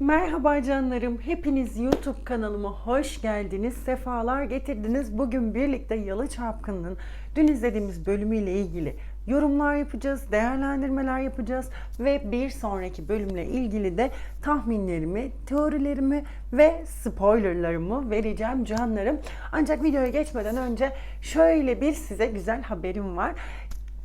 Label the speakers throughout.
Speaker 1: Merhaba canlarım. Hepiniz YouTube kanalıma hoş geldiniz. Sefalar getirdiniz. Bugün birlikte Yalı Çapkın'ın dün izlediğimiz bölümüyle ilgili yorumlar yapacağız, değerlendirmeler yapacağız ve bir sonraki bölümle ilgili de tahminlerimi, teorilerimi ve spoilerlarımı vereceğim canlarım. Ancak videoya geçmeden önce şöyle bir size güzel haberim var.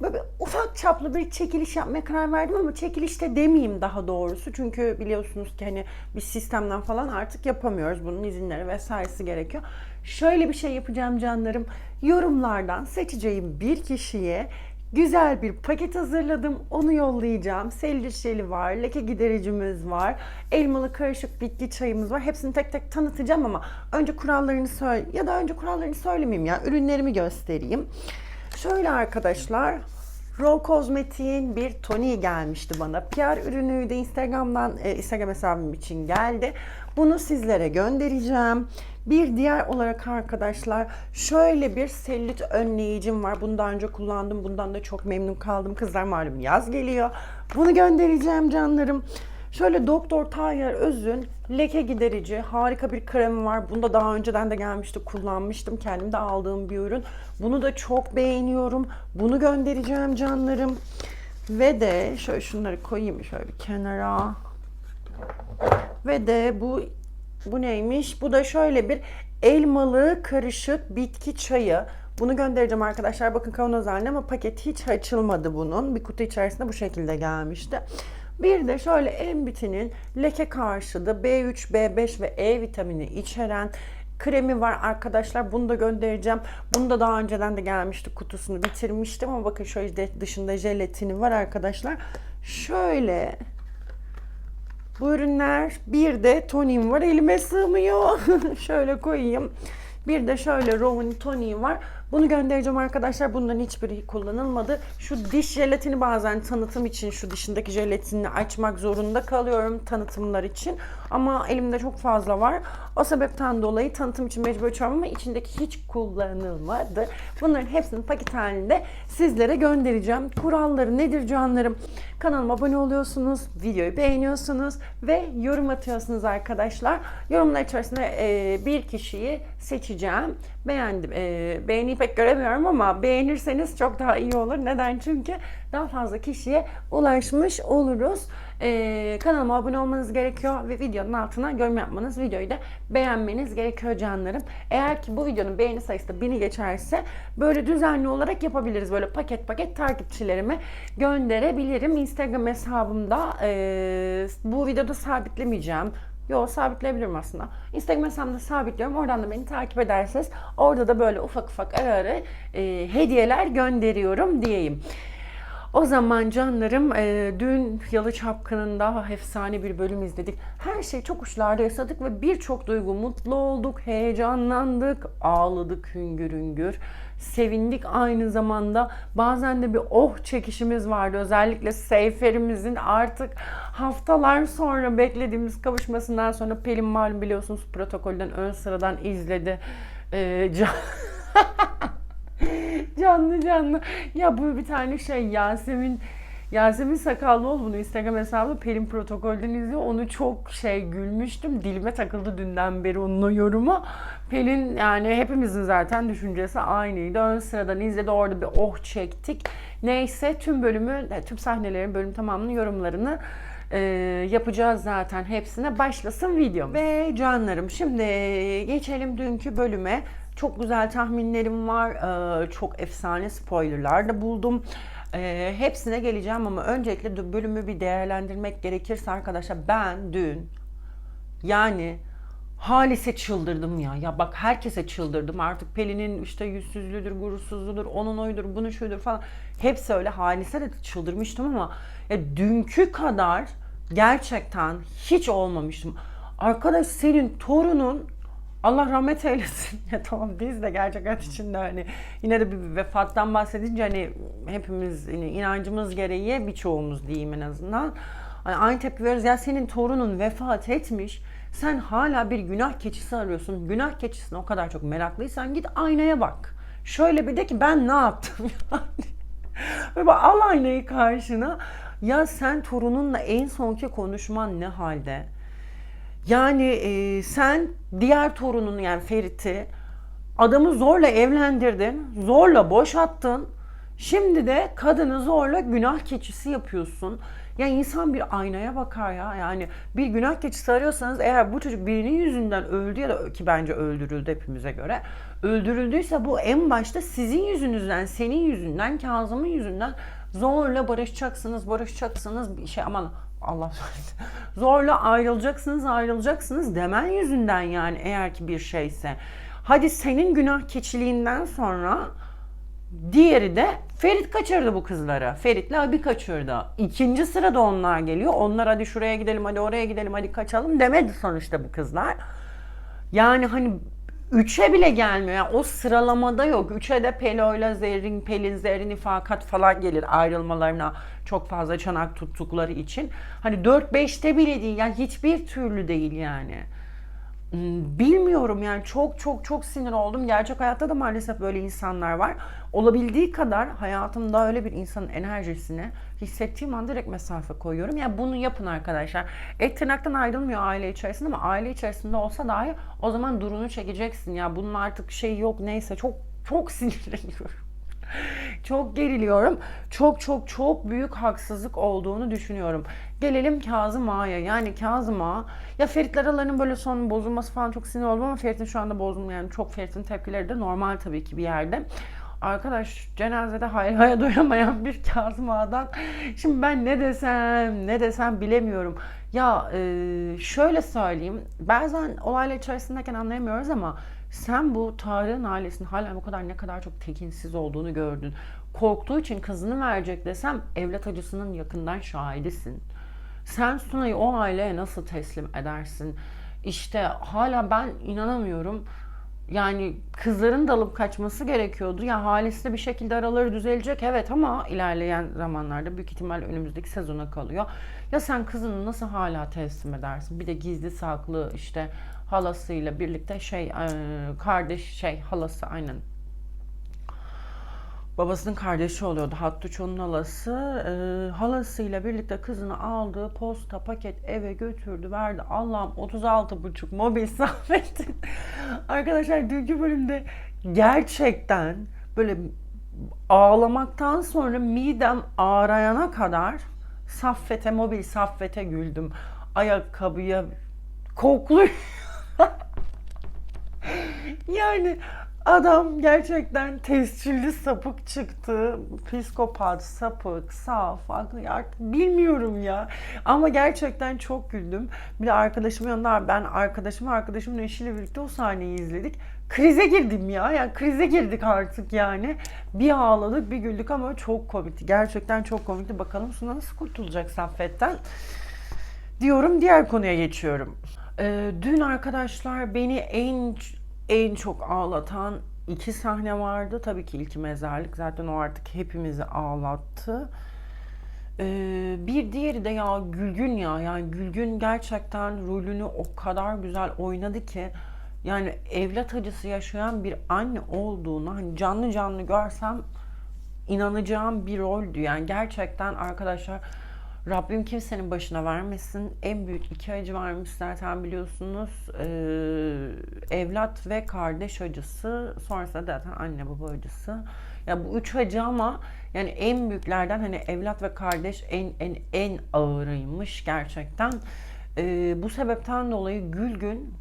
Speaker 1: Böyle ufak çaplı bir çekiliş yapmaya karar verdim ama çekilişte demeyeyim daha doğrusu. Çünkü biliyorsunuz ki hani bir sistemden falan artık yapamıyoruz. Bunun izinleri vesairesi gerekiyor. Şöyle bir şey yapacağım canlarım. Yorumlardan seçeceğim bir kişiye güzel bir paket hazırladım. Onu yollayacağım. Selcişeli var, leke gidericimiz var, elmalı karışık bitki çayımız var. Hepsini tek tek tanıtacağım ama önce kurallarını söyle ya da önce kurallarını söylemeyeyim ya. Ürünlerimi göstereyim. Şöyle arkadaşlar, Raw Cosmetic'in bir toniği gelmişti bana. PR ürünüydü. Instagram'dan, e, Instagram hesabım için geldi. Bunu sizlere göndereceğim. Bir diğer olarak arkadaşlar şöyle bir selülit önleyicim var. Bunu daha önce kullandım. Bundan da çok memnun kaldım. Kızlar malum yaz geliyor. Bunu göndereceğim canlarım. Şöyle Doktor Tayyar Öz'ün leke giderici harika bir kremi var. Bunda daha önceden de gelmişti kullanmıştım. Kendim de aldığım bir ürün. Bunu da çok beğeniyorum. Bunu göndereceğim canlarım. Ve de şöyle şunları koyayım şöyle bir kenara. Ve de bu bu neymiş? Bu da şöyle bir elmalı karışık bitki çayı. Bunu göndereceğim arkadaşlar. Bakın kavanoz halinde ama paket hiç açılmadı bunun. Bir kutu içerisinde bu şekilde gelmişti. Bir de şöyle Embit'inin leke karşıtı B3, B5 ve E vitamini içeren kremi var arkadaşlar. Bunu da göndereceğim. Bunu da daha önceden de gelmişti. Kutusunu bitirmiştim ama bakın şöyle dışında jelatini var arkadaşlar. Şöyle bu ürünler bir de tonim var. Elime sığmıyor. şöyle koyayım. Bir de şöyle Rowan toniği var. Bunu göndereceğim arkadaşlar. Bunların hiçbiri kullanılmadı. Şu diş jelatini bazen tanıtım için şu dışındaki jelatinini açmak zorunda kalıyorum tanıtımlar için. Ama elimde çok fazla var. O sebepten dolayı tanıtım için mecbur açıyorum ama içindeki hiç kullanılmadı. Bunların hepsini paket halinde sizlere göndereceğim. Kuralları nedir canlarım? Kanalıma abone oluyorsunuz, videoyu beğeniyorsunuz ve yorum atıyorsunuz arkadaşlar. Yorumlar içerisinde e, bir kişiyi seçeceğim. Beğendim. E, beğeni pek göremiyorum ama beğenirseniz çok daha iyi olur. Neden? Çünkü daha fazla kişiye ulaşmış oluruz. Ee, kanalıma abone olmanız gerekiyor ve videonun altına yorum yapmanız, videoyu da beğenmeniz gerekiyor canlarım. Eğer ki bu videonun beğeni sayısı da beni geçerse böyle düzenli olarak yapabiliriz. Böyle paket paket takipçilerime gönderebilirim. Instagram hesabımda e, bu videoda sabitlemeyeceğim. Yo sabitleyebilirim aslında. Instagram hesabımda sabitliyorum. Oradan da beni takip ederseniz orada da böyle ufak ufak ara ara e, hediyeler gönderiyorum diyeyim. O zaman canlarım e, dün Yalı Çapkını'nda efsane bir bölüm izledik. Her şey çok uçlarda yaşadık ve birçok duygu mutlu olduk, heyecanlandık, ağladık hüngür hüngür. Sevindik aynı zamanda. Bazen de bir oh çekişimiz vardı. Özellikle Seyfer'imizin artık haftalar sonra beklediğimiz kavuşmasından sonra Pelin malum biliyorsunuz protokolden ön sıradan izledi. E, can... canlı canlı. Ya bu bir tane şey Yasemin Yasemin Sakallıoğlu bunu Instagram hesabı Pelin Protokol'den izliyor. Onu çok şey gülmüştüm. Dilime takıldı dünden beri onun yorumu. Pelin yani hepimizin zaten düşüncesi aynıydı. Ön sıradan izledi. Orada bir oh çektik. Neyse tüm bölümü, tüm sahnelerin bölüm tamamının yorumlarını e, yapacağız zaten hepsine. Başlasın video. Ve canlarım şimdi geçelim dünkü bölüme. Çok güzel tahminlerim var. Ee, çok efsane spoilerlar da buldum. Ee, hepsine geleceğim ama öncelikle bölümü bir değerlendirmek gerekirse arkadaşlar ben dün yani Halis'e çıldırdım ya. Ya bak herkese çıldırdım. Artık Pelin'in işte yüzsüzlüğüdür, gurursuzluğudur, onun oyudur, bunu şudur falan. Hepsi öyle. Halis'e de çıldırmıştım ama ya dünkü kadar gerçekten hiç olmamıştım. Arkadaş senin torunun Allah rahmet eylesin. Ya tamam biz de gerçek hayat içinde hani yine de bir vefattan bahsedince hani hepimiz hani inancımız gereği birçoğumuz diyeyim en azından. Hani aynı tepki veriyoruz. Ya senin torunun vefat etmiş. Sen hala bir günah keçisi arıyorsun. Günah keçisine o kadar çok meraklıysan git aynaya bak. Şöyle bir de ki ben ne yaptım yani. Böyle al aynayı karşına. Ya sen torununla en sonki konuşman ne halde? Yani e, sen diğer torununu yani Ferit'i adamı zorla evlendirdin, zorla boşattın. Şimdi de kadını zorla günah keçisi yapıyorsun. Ya insan bir aynaya bakar ya. Yani bir günah keçisi arıyorsanız eğer bu çocuk birinin yüzünden öldü ya da ki bence öldürüldü hepimize göre. Öldürüldüyse bu en başta sizin yüzünüzden, senin yüzünden, Kazım'ın yüzünden zorla barışacaksınız, barışacaksınız bir şey aman Allah. Zorla ayrılacaksınız, ayrılacaksınız demen yüzünden yani eğer ki bir şeyse. Hadi senin günah keçiliğinden sonra diğeri de Ferit kaçırdı bu kızları. Ferit'le abi kaçırdı. İkinci sırada onlar geliyor. Onlar hadi şuraya gidelim, hadi oraya gidelim, hadi kaçalım demedi sonuçta bu kızlar. Yani hani Üçe bile gelmiyor. Yani o sıralamada yok. Üçe de Pelo'yla Zerrin, Pelin, Zerrin, İfakat falan gelir ayrılmalarına çok fazla çanak tuttukları için. Hani 4-5'te bile değil. Yani hiçbir türlü değil yani. Bilmiyorum yani çok çok çok sinir oldum. Gerçek hayatta da maalesef böyle insanlar var. Olabildiği kadar hayatımda öyle bir insanın enerjisine hissettiğim an direkt mesafe koyuyorum. Yani bunu yapın arkadaşlar. Et tırnaktan ayrılmıyor aile içerisinde ama aile içerisinde olsa dahi o zaman durunu çekeceksin. Ya bunun artık şey yok neyse çok çok sinirleniyorum. Çok geriliyorum. Çok çok çok büyük haksızlık olduğunu düşünüyorum. Gelelim Kazım Ağa'ya. Yani Kazım Ağa, ya Ferit'le aralarının böyle son bozulması falan çok sinir oldum ama Ferit'in şu anda bozulma yani çok Ferit'in tepkileri de normal tabii ki bir yerde. Arkadaş cenazede hayraya doyamayan bir Kazım Ağa'dan şimdi ben ne desem ne desem bilemiyorum. Ya e, şöyle söyleyeyim bazen olaylar içerisindeyken anlayamıyoruz ama sen bu Tarık'ın ailesinin hala bu kadar ne kadar çok tekinsiz olduğunu gördün. Korktuğu için kızını verecek desem evlat acısının yakından şahidisin. Sen Sunay'ı o aileye nasıl teslim edersin? İşte hala ben inanamıyorum. Yani kızların da alıp kaçması gerekiyordu. Ya Halis'le bir şekilde araları düzelecek evet ama ilerleyen zamanlarda büyük ihtimal önümüzdeki sezona kalıyor. Ya sen kızını nasıl hala teslim edersin? Bir de gizli saklı işte halasıyla birlikte şey kardeş şey halası aynen babasının kardeşi oluyordu. Hattuço'nun halası. E, halasıyla birlikte kızını aldı. Posta paket eve götürdü verdi. Allah'ım 36,5 mobil Saffettin. Arkadaşlar dünkü bölümde gerçekten böyle ağlamaktan sonra midem ağrayana kadar Saffet'e mobil Saffet'e güldüm. Ayakkabıya kokluyor. Yani adam gerçekten tescilli sapık çıktı. Psikopat, sapık, saf, artık bilmiyorum ya. Ama gerçekten çok güldüm. Bir de arkadaşımın yanında ben arkadaşım arkadaşımın eşiyle birlikte o sahneyi izledik. Krize girdim ya. Yani krize girdik artık yani. Bir ağladık bir güldük ama çok komikti. Gerçekten çok komikti. Bakalım Suna nasıl kurtulacak Saffet'ten. Diyorum diğer konuya geçiyorum. Ee, dün arkadaşlar beni en en çok ağlatan iki sahne vardı. Tabii ki ilki mezarlık. Zaten o artık hepimizi ağlattı. Ee, bir diğeri de ya Gülgün ya. Yani Gülgün gerçekten rolünü o kadar güzel oynadı ki yani evlat acısı yaşayan bir anne olduğunu hani canlı canlı görsem inanacağım bir roldü. Yani gerçekten arkadaşlar Rabbim kimsenin başına vermesin. En büyük iki acı varmış zaten biliyorsunuz. Ee, evlat ve kardeş acısı. Sonrasında zaten anne baba acısı. Ya bu üç acı ama yani en büyüklerden hani evlat ve kardeş en en en ağırıymış gerçekten. Ee, bu sebepten dolayı Gülgün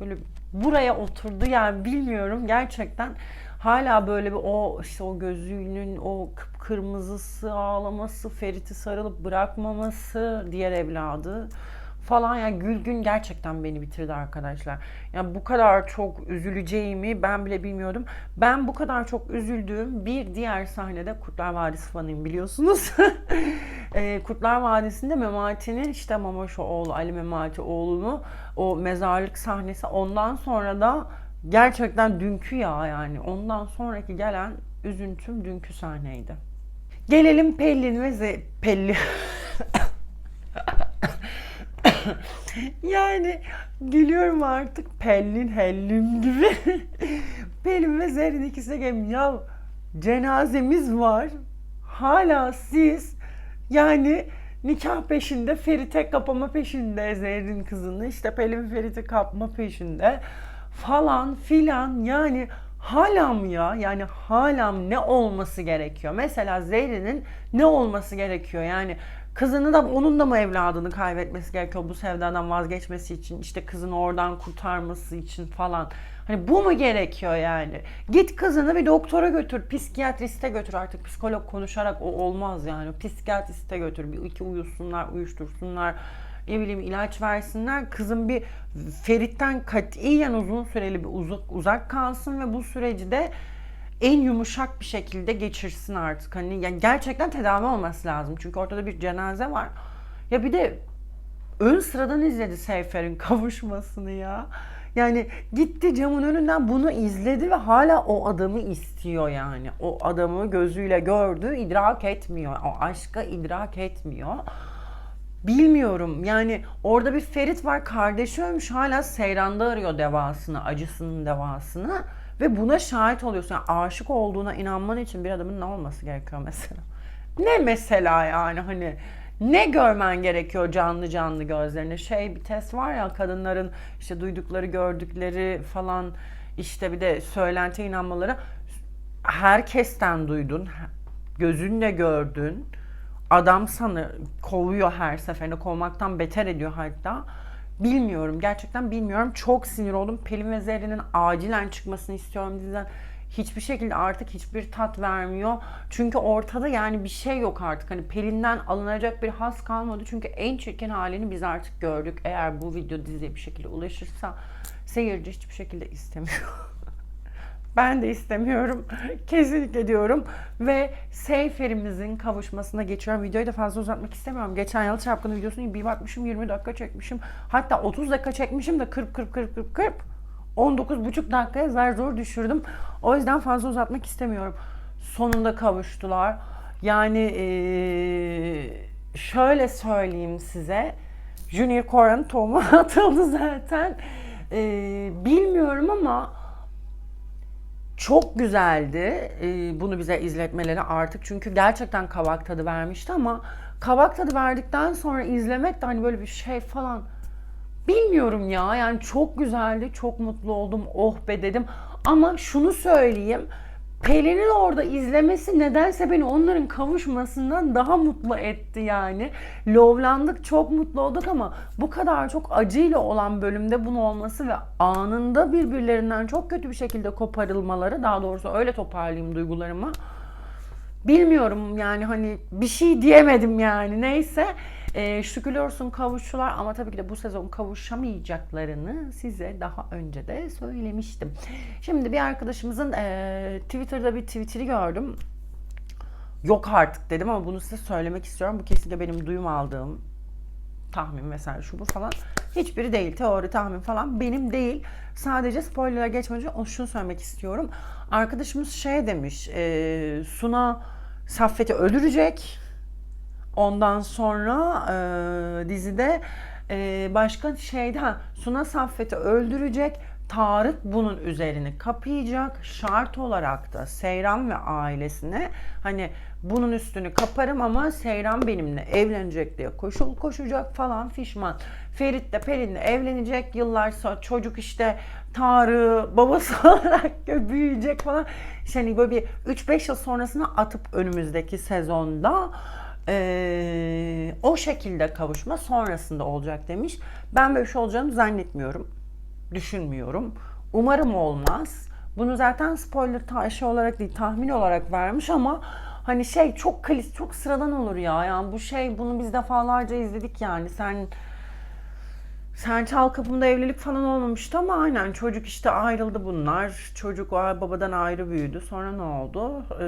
Speaker 1: böyle buraya oturdu yani bilmiyorum gerçekten hala böyle bir o işte o gözlüğünün o kırmızısı ağlaması, Ferit'i sarılıp bırakmaması diğer evladı falan yani Gülgün gerçekten beni bitirdi arkadaşlar. Yani bu kadar çok üzüleceğimi ben bile bilmiyordum. Ben bu kadar çok üzüldüğüm bir diğer sahnede Kurtlar Vadisi fanıyım biliyorsunuz. e, Kurtlar Vadisi'nde Memati'nin işte Mamaşo oğlu Ali Memati oğlunu o mezarlık sahnesi ondan sonra da gerçekten dünkü ya yani ondan sonraki gelen üzüntüm dünkü sahneydi. Gelelim Pelin ve Ze Pelli. yani gülüyorum artık Pelin Hellim gibi. Pelin ve Zerrin ikisi de. Ya cenazemiz var. Hala siz yani nikah peşinde, Ferit'e kapama peşinde, Zerrin kızını işte Pelin Ferit'i kapma peşinde falan filan yani hala mı ya? Yani hala mı ne olması gerekiyor? Mesela Zerrin'in ne olması gerekiyor? Yani kızını da onun da mı evladını kaybetmesi gerekiyor bu sevdadan vazgeçmesi için işte kızını oradan kurtarması için falan. Hani bu mu gerekiyor yani? Git kızını bir doktora götür, psikiyatriste götür artık psikolog konuşarak o olmaz yani. Psikiyatriste götür, bir iki uyusunlar, uyuştursunlar, ne bileyim ilaç versinler. Kızım bir Ferit'ten katiyen uzun süreli bir uzak, uzak kalsın ve bu süreci de en yumuşak bir şekilde geçirsin artık. Hani yani gerçekten tedavi olması lazım. Çünkü ortada bir cenaze var. Ya bir de ön sıradan izledi Seyfer'in kavuşmasını ya. Yani gitti camın önünden bunu izledi ve hala o adamı istiyor yani. O adamı gözüyle gördü, idrak etmiyor. O aşka idrak etmiyor. Bilmiyorum yani orada bir Ferit var kardeşi ölmüş hala Seyran'da arıyor devasını, acısının devasını. Ve buna şahit oluyorsun. Yani aşık olduğuna inanman için bir adamın ne olması gerekiyor mesela? Ne mesela yani hani ne görmen gerekiyor canlı canlı gözlerine? Şey bir test var ya kadınların işte duydukları gördükleri falan işte bir de söylenti inanmaları herkesten duydun, gözünle gördün. Adam sana kovuyor her seferinde, kovmaktan beter ediyor hatta. Bilmiyorum, gerçekten bilmiyorum. Çok sinir oldum. Pelin ve Zerrin'in acilen çıkmasını istiyorum diziden. Hiçbir şekilde artık hiçbir tat vermiyor. Çünkü ortada yani bir şey yok artık. Hani Pelin'den alınacak bir has kalmadı. Çünkü en çirkin halini biz artık gördük. Eğer bu video diziye bir şekilde ulaşırsa seyirci hiçbir şekilde istemiyor. Ben de istemiyorum. Kesinlikle diyorum. Ve Seyfer'imizin kavuşmasına geçiyorum. Videoyu da fazla uzatmak istemiyorum. Geçen yıl Çapkın'ın videosunu bir bakmışım 20 dakika çekmişim. Hatta 30 dakika çekmişim de 40 40 40 40 40. 19,5 dakikaya zar zor düşürdüm. O yüzden fazla uzatmak istemiyorum. Sonunda kavuştular. Yani eee, şöyle söyleyeyim size. Junior Core'un tohumu atıldı zaten. Eee, bilmiyorum ama çok güzeldi. Ee, bunu bize izletmeleri artık. Çünkü gerçekten kavak tadı vermişti ama kavak tadı verdikten sonra izlemek de hani böyle bir şey falan. Bilmiyorum ya. Yani çok güzeldi. Çok mutlu oldum. Oh be dedim. Ama şunu söyleyeyim Pelin'in orada izlemesi nedense beni onların kavuşmasından daha mutlu etti yani. Lovlandık, çok mutlu olduk ama bu kadar çok acıyla olan bölümde bunun olması ve anında birbirlerinden çok kötü bir şekilde koparılmaları, daha doğrusu öyle toparlayayım duygularımı. Bilmiyorum yani hani bir şey diyemedim yani neyse. Ee, şükürler olsun kavuştular ama tabii ki de bu sezon kavuşamayacaklarını size daha önce de söylemiştim. Şimdi bir arkadaşımızın e, Twitter'da bir tweetini gördüm. Yok artık dedim ama bunu size söylemek istiyorum. Bu kesinlikle benim duyum aldığım tahmin vesaire şu bu falan hiçbiri değil. Teori, tahmin falan benim değil. Sadece spoiler'a geçmeden önce şunu söylemek istiyorum. Arkadaşımız şey demiş, e, Suna Saffet'i öldürecek. Ondan sonra e, dizide e, başka şeyde ha, Suna Saffet'i öldürecek. Tarık bunun üzerini kapayacak. Şart olarak da Seyran ve ailesine hani bunun üstünü kaparım ama Seyran benimle evlenecek diye koşul koşacak falan fişman. Ferit de Pelin'le evlenecek. Yıllar sonra çocuk işte Tarık'ı babası olarak büyüyecek falan. İşte hani böyle bir 3-5 yıl sonrasına atıp önümüzdeki sezonda ee, o şekilde kavuşma sonrasında olacak demiş. Ben böyle bir şey olacağını zannetmiyorum. Düşünmüyorum. Umarım olmaz. Bunu zaten spoiler ta- şey olarak değil tahmin olarak vermiş ama hani şey çok kalis çok sıradan olur ya. Yani bu şey bunu biz defalarca izledik yani. Sen sen çal kapımda evlilik falan olmamıştı ama aynen çocuk işte ayrıldı bunlar. Çocuk babadan ayrı büyüdü. Sonra ne oldu? Ee,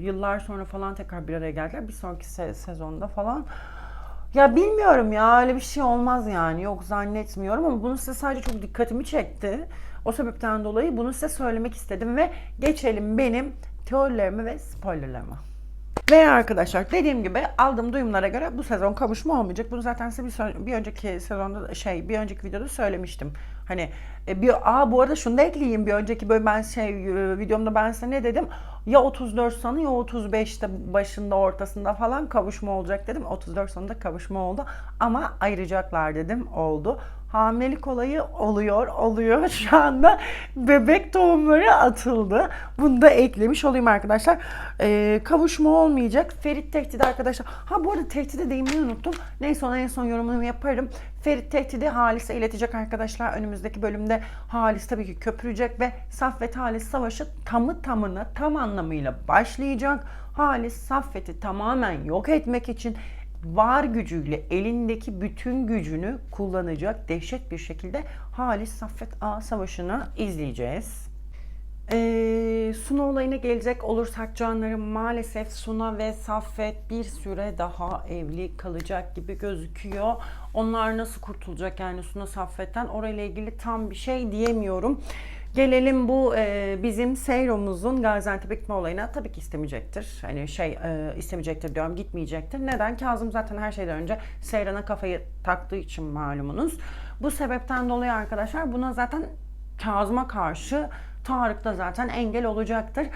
Speaker 1: yıllar sonra falan tekrar bir araya geldiler. Bir sonraki se- sezonda falan. Ya bilmiyorum ya öyle bir şey olmaz yani. Yok zannetmiyorum ama bunu size sadece çok dikkatimi çekti. O sebepten dolayı bunu size söylemek istedim ve geçelim benim teorilerime ve spoilerlarıma. Ve arkadaşlar dediğim gibi aldığım duyumlara göre bu sezon kavuşma olmayacak. Bunu zaten size bir, son- bir önceki sezonda da- şey bir önceki videoda söylemiştim. Hani e, bir aa bu arada şunu da ekleyeyim. Bir önceki böyle ben şey e, videomda ben size ne dedim? Ya 34 sonu ya 35'te başında ortasında falan kavuşma olacak dedim. 34 sonunda kavuşma oldu. Ama ayıracaklar dedim. Oldu hamilelik olayı oluyor, oluyor. Şu anda bebek tohumları atıldı. Bunu da eklemiş olayım arkadaşlar. Ee, kavuşma olmayacak. Ferit tehdidi arkadaşlar. Ha bu arada tehdidi değinmeyi unuttum. Neyse ona en son yorumumu yaparım. Ferit tehdidi Halis'e iletecek arkadaşlar. Önümüzdeki bölümde Halis tabii ki köpürecek ve Saffet Halis savaşı tamı tamına tam anlamıyla başlayacak. Halis Saffet'i tamamen yok etmek için var gücüyle elindeki bütün gücünü kullanacak dehşet bir şekilde Halis Saffet A savaşını izleyeceğiz. Ee, Suna olayına gelecek olursak canlarım maalesef Suna ve Saffet bir süre daha evli kalacak gibi gözüküyor. Onlar nasıl kurtulacak yani Suna Saffet'ten orayla ilgili tam bir şey diyemiyorum. Gelelim bu e, bizim Seyro'muzun Gaziantep'e gitme olayına tabii ki istemeyecektir. Hani şey e, istemeyecektir diyorum gitmeyecektir. Neden? Kazım zaten her şeyden önce Seyran'a kafayı taktığı için malumunuz. Bu sebepten dolayı arkadaşlar buna zaten Kazım'a karşı Tarık da zaten engel olacaktır.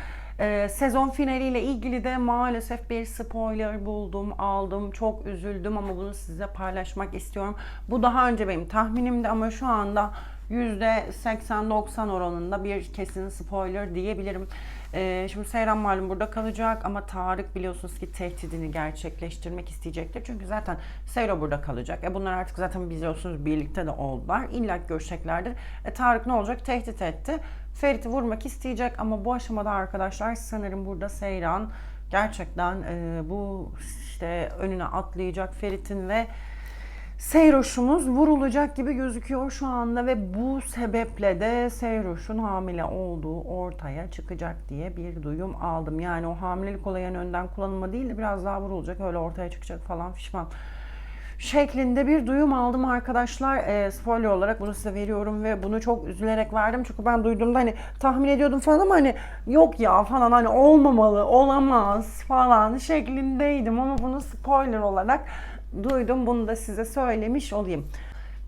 Speaker 1: Ee, sezon finaliyle ilgili de maalesef bir spoiler buldum, aldım. Çok üzüldüm ama bunu size paylaşmak istiyorum. Bu daha önce benim tahminimdi ama şu anda %80-90 oranında bir kesin spoiler diyebilirim. Ee, şimdi Seyran malum burada kalacak ama Tarık biliyorsunuz ki tehdidini gerçekleştirmek isteyecektir. Çünkü zaten Seyro burada kalacak. E bunlar artık zaten biliyorsunuz birlikte de oldular. İlla görüşeceklerdir. E Tarık ne olacak? Tehdit etti. Ferit'i vurmak isteyecek ama bu aşamada arkadaşlar sanırım burada Seyran gerçekten e, bu işte önüne atlayacak Ferit'in ve Seyroş'umuz vurulacak gibi gözüküyor şu anda ve bu sebeple de Seyroş'un hamile olduğu ortaya çıkacak diye bir duyum aldım. Yani o hamilelik olayının önden kullanılma değil de biraz daha vurulacak öyle ortaya çıkacak falan fişman şeklinde bir duyum aldım arkadaşlar. E, spoiler olarak bunu size veriyorum ve bunu çok üzülerek verdim. Çünkü ben duyduğumda hani tahmin ediyordum falan ama hani yok ya falan hani olmamalı, olamaz falan şeklindeydim. Ama bunu spoiler olarak duydum. Bunu da size söylemiş olayım.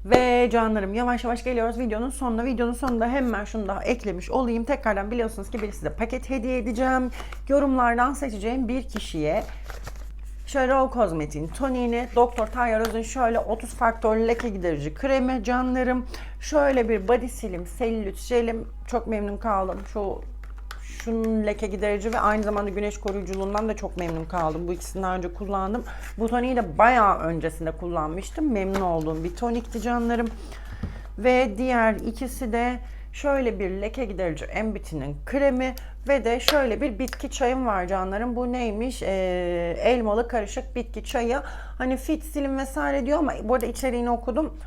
Speaker 1: Ve canlarım yavaş yavaş geliyoruz videonun sonuna. Videonun sonunda hemen şunu daha eklemiş olayım. Tekrardan biliyorsunuz ki bir size paket hediye edeceğim. Yorumlardan seçeceğim bir kişiye Şöyle Raw Kozmetik'in toniğini, Dr. Tayyar Öz'ün şöyle 30 faktörlü leke giderici kremi canlarım. Şöyle bir body silim, selülit jelim. Çok memnun kaldım. Şu şunun leke giderici ve aynı zamanda güneş koruyuculuğundan da çok memnun kaldım. Bu ikisini daha önce kullandım. Bu toniği de bayağı öncesinde kullanmıştım. Memnun olduğum bir tonikti canlarım. Ve diğer ikisi de şöyle bir leke giderici Embit'inin kremi ve de şöyle bir bitki çayım var canlarım. Bu neymiş? Ee, elmalı karışık bitki çayı. Hani fit silim vesaire diyor ama bu arada içeriğini okudum.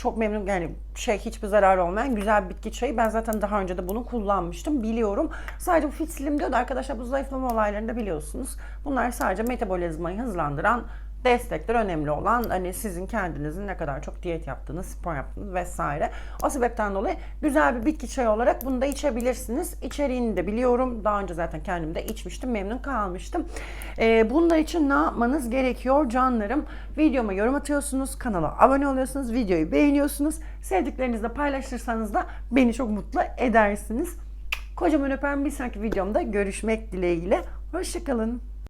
Speaker 1: Çok memnun yani şey hiçbir zararı olmayan güzel bir bitki çayı. Ben zaten daha önce de bunu kullanmıştım. Biliyorum. Sadece bu fit slim diyor da arkadaşlar bu zayıflama olaylarında biliyorsunuz. Bunlar sadece metabolizmayı hızlandıran destekler önemli olan hani sizin kendinizin ne kadar çok diyet yaptığınız, spor yaptığınız vesaire. O sebepten dolayı güzel bir bitki çayı olarak bunu da içebilirsiniz. İçeriğini de biliyorum. Daha önce zaten kendim de içmiştim. Memnun kalmıştım. Ee, bunlar için ne yapmanız gerekiyor canlarım? Videoma yorum atıyorsunuz. Kanala abone oluyorsunuz. Videoyu beğeniyorsunuz. Sevdiklerinizle paylaşırsanız da beni çok mutlu edersiniz. Kocaman öperen bir sonraki videomda görüşmek dileğiyle. Hoşçakalın.